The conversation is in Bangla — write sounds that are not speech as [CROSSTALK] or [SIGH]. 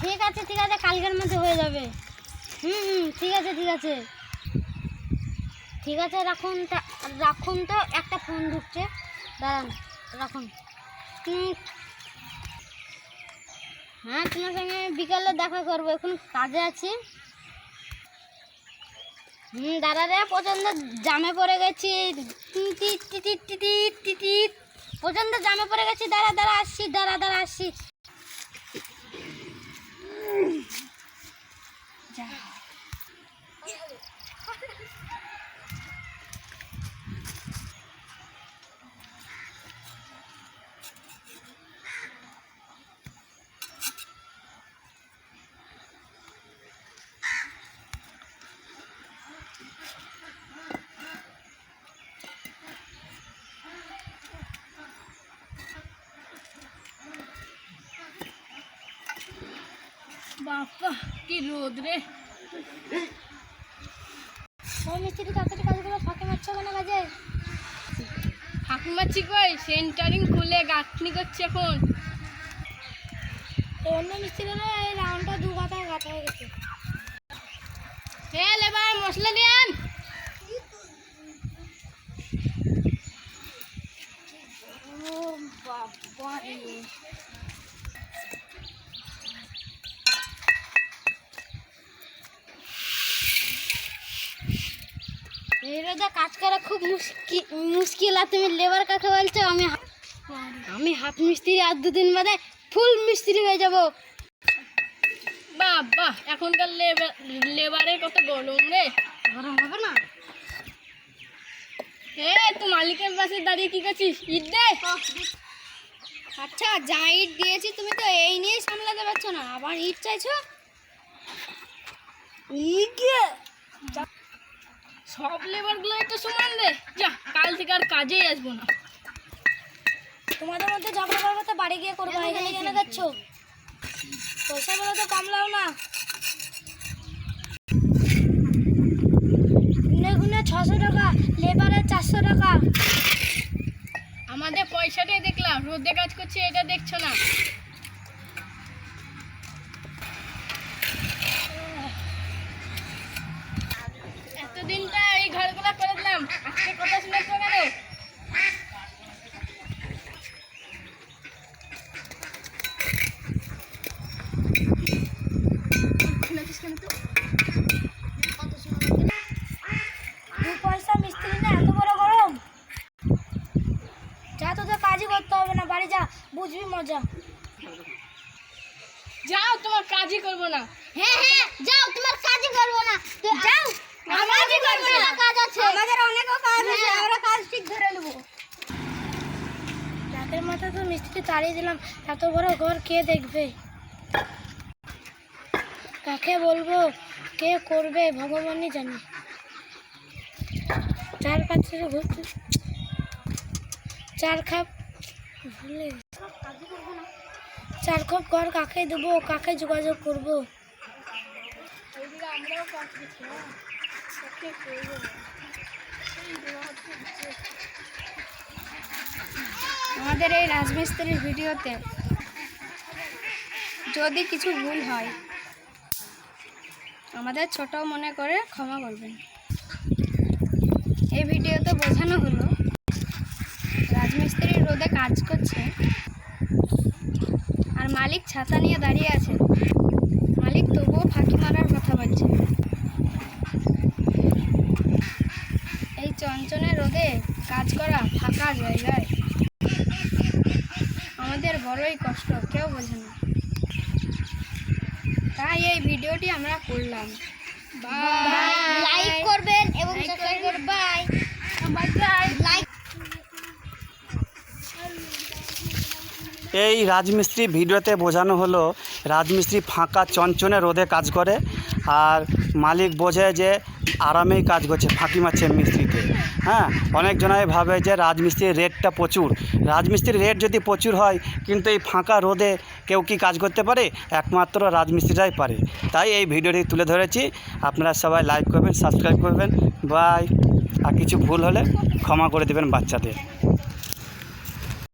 ঠিক আছে ঠিক আছে, কালকের মধ্যে হয়ে যাবে। হুম হুম, ঠিক আছে ঠিক আছে। ঠিক আছে, রাখুন তা- রাখুন তো, একটা ফোন ঢুকছে। দাঁড়ান, রাখুন। হ্যাঁ তোমার সঙ্গে আমি বিকালে দেখা করব, এখন কাজে আছি। হুম দাদা রে প্রচণ্ড জামে পড়ে গেছি। প্রচণ্ড জামে পড়ে গেছি। দাঁড়া দাঁড়া, আসছি, দাঁড়া দাঁড়া, আসছি। Mm. [LAUGHS] বাবা কি রোদ রে। ও মিস্ত্রি তাড়াতাড়ি কাজগুলো ফাঁকে মারছে কেন কাজে? ঠাকুমাচ্ছি কই? সেন্টারিং খুলে গাঁথনি করছে এখন। অন্য মিস্ত্রিরা এই রাউন্ডটা দু গাঁথা গাঁথা হয়ে গেছে। হে লেবার মশলা আন। ও বাবা এই কাজ করা খুব মুশকিল মুশকিল আর তুমি লেবার কাকে বলছো? আমি আমি হাফ মিস্ত্রি আর দুদিন বাদে ফুল মিস্ত্রি হয়ে যাব। বাবা এখনকার লেবার লেবারের কত গরম রে। গরম হবে না? হে তুই মালিকের পাশে দাঁড়িয়ে কি করছিস? ঈদ দে। আচ্ছা যা ইট দিয়েছি তুমি তো এই নিয়ে সামলাতে পারছ না। আবার ইট চাইছো? ইগে। সব লেবারগুলো তো সমান রে। যা কাল থেকে আর কাজেই আসব না। তোমাদের মধ্যে ঝগড়া করব তো বাড়ি গিয়ে করব এখানে কেন যাচ্ছ পয়সা বলে তো কামলাও না। গুনে গুনে ছশো টাকা লেবারের চারশো টাকা। আমাদের পয়সাটাই দেখলাম রোদে কাজ করছে এটা দেখছ না এতদিনটা এই ঘরগুলো করে দিলাম আজকে কথা শুনেছো কেন দু পয়সা মিস্ত্রি না এত বড় গরম যা তোদের কাজই করতে হবে না বাড়ি যা বুঝবি মজা। যাও তোমার কাজই করব না। হ্যাঁ হ্যাঁ যাও তোমার কাজই করব না। যাও আমাদের কাজ আছে। আমাদের অনেকও কাজ আছে আমরা কাজ ঠিক ধরে নেব। রাতের মাথা তো মিস্ত্রি তাড়িয়ে দিলাম এত বড় ঘর কে দেখবে? কাকে বলব কে করবে ভগবানই জানে। চার কাছে ঘুরতে। চার খাপ। চার খাপ ঘর কাকে দেবো, কাকে যোগাযোগ করব? আমাদের এই রাজমিস্ত্রির ভিডিওতে যদি কিছু ভুল হয়, আমাদের ছোট মনে করে ক্ষমা করবেন এই ভিডিওতে বোঝানো হলো রাজমিস্ত্রি কাজ করছে। আর মালিক ছাতা নিয়ে দাঁড়িয়ে আছে। মালিক তবুও ফাঁকি মারার কথা বলছে। এই চঞ্চনে রোদে কাজ করা ফাঁকা জায়গায়। আমাদের বড়ই কষ্ট, কেউ বোঝে না। তাই এই ভিডিওটি আমরা করলাম। লাইক করবেন এবং সাবস্ক্রাইব করবেন বাই বাই লাইক এই রাজমিস্ত্রি ভিডিওতে বোঝানো হলো, রাজমিস্ত্রি ফাঁকা চঞ্চনে রোদে কাজ করে আর মালিক বোঝে যে আরামেই কাজ করছে, ফাঁকি মারছে মিস্ত্রিতে হ্যাঁ অনেকজনাই ভাবে যে রাজমিস্ত্রির রেটটা প্রচুর। রাজমিস্ত্রির রেট যদি প্রচুর হয়, কিন্তু এই ফাঁকা রোদে কেউ কি কাজ করতে পারে? একমাত্র রাজমিস্ত্রিরাই পারে। তাই এই ভিডিওটি তুলে ধরেছি। আপনারা সবাই লাইক করবেন সাবস্ক্রাইব করবেন। বাই আর কিছু ভুল হলে ক্ষমা করে দেবেন বাচ্চাদের।